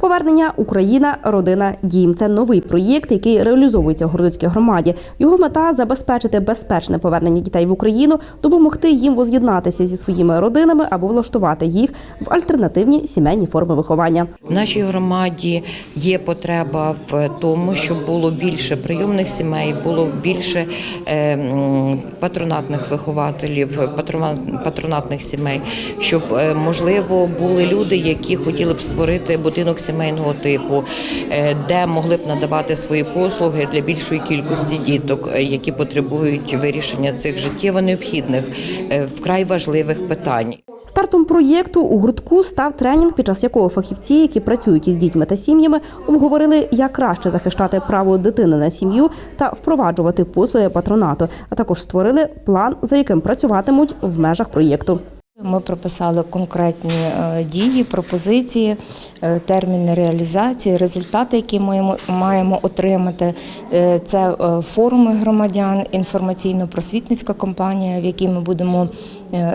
Повернення Україна, родина, дім це новий проєкт, який реалізовується в Городоцькій громаді. Його мета забезпечити безпечне повернення дітей в Україну, допомогти їм воз'єднатися зі своїми родинами або влаштувати їх в альтернативні сімейні форми виховання. В нашій громаді є потреба в тому, щоб було більше прийомних сімей, було більше е, патронатних вихователів, патрона- патронатних сімей, щоб е, можливо були люди, які хотіли б створити будинок сімейного типу, е, де могли б надавати свої послуги для більшої кількості діток, е, які потребують вирішення цих життєво необхідних, е, вкрай важливих питань. Стартом проєкту у гуртку став тренінг, під час якого фахівці, які працюють із дітьми та сім'ями, обговорили, як краще захищати право дитини на сім'ю та впроваджувати послуги патронату, а також створили план, за яким працюватимуть в межах проєкту. Ми прописали конкретні е, дії, пропозиції, е, терміни реалізації, результати, які маємо, маємо отримати. Е, Це форуми громадян, інформаційно-просвітницька кампанія, в якій ми будемо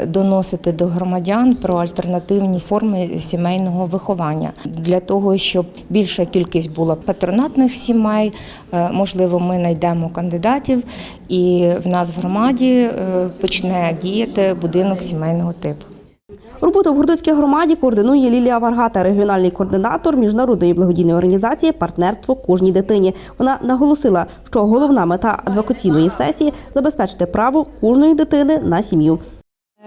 доносити до громадян про альтернативні форми сімейного виховання для того, щоб більша кількість була патронатних сімей. Можливо, ми знайдемо кандидатів, і в нас в громаді почне діяти будинок сімейного типу. Роботу в Гордоцькій громаді координує Лілія Варгата, регіональний координатор міжнародної благодійної організації Партнерство кожній дитині. Вона наголосила, що головна мета адвокаційної сесії забезпечити право кожної дитини на сім'ю.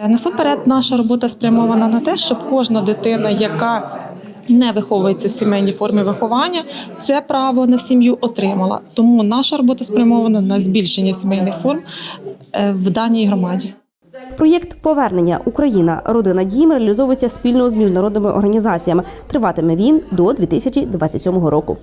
Насамперед, наша робота спрямована на те, щоб кожна дитина, яка не виховується в сімейній формі виховання, це право на сім'ю отримала. Тому наша робота спрямована на збільшення сімейних форм е, в даній громаді. Проєкт Повернення Україна родина дім реалізовується спільно з міжнародними організаціями. Триватиме він до 2027 року.